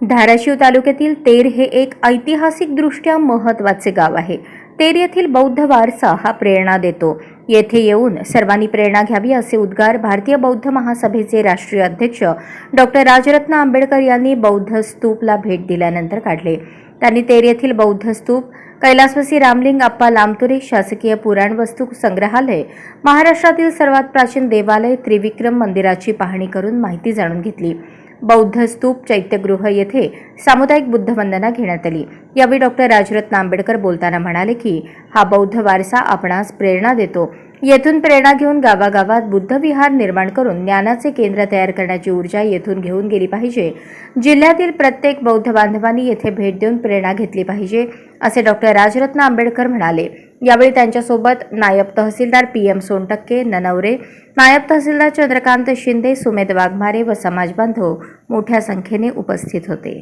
धाराशिव तालुक्यातील तेर हे एक ऐतिहासिकदृष्ट्या महत्त्वाचे गाव आहे. तेर येथील बौद्ध वारसा हा प्रेरणा देतो. येथे येऊन सर्वांनी प्रेरणा घ्यावी असे उद्गार भारतीय बौद्ध महासभेचे राष्ट्रीय अध्यक्ष डॉक्टर राजरत्न आंबेडकर यांनी बौद्ध स्तूपला भेट दिल्यानंतर काढले. त्यांनी तेर येथील बौद्ध स्तूप कैलासवासी रामलिंग अप्पा लामतुरे शासकीय पुराणवस्तू संग्रहालय महाराष्ट्रातील सर्वात प्राचीन देवालय त्रिविक्रम मंदिराची पाहणी करून माहिती जाणून घेतली. बौद्ध स्तूप चैत्यगृह येथे सामुदायिक बुद्धवंदना घेण्यात आली. यावेळी डॉक्टर राजरत्न आंबेडकर बोलताना म्हणाले की हा बौद्ध वारसा आपणास प्रेरणा देतो. येथून प्रेरणा घेऊन गावागावात बुद्ध विहार निर्माण करून ज्ञानाचे केंद्र तयार करण्याची ऊर्जा येथून घेऊन गेली पाहिजे. जिल्ह्यातील प्रत्येक बौद्ध बांधवांनी येथे भेट देऊन प्रेरणा घेतली पाहिजे. असे डॉक्टर राजरत्न आंबेडकर म्हणाले. यावेळी त्यांच्यासोबत नायब तहसीलदार पी एम सोनटक्के ननवरे नायब तहसीलदार चंद्रकांत शिंदे सुमेध वाघमारे व समाजबांधव मोठ्या संख्येने उपस्थित होते.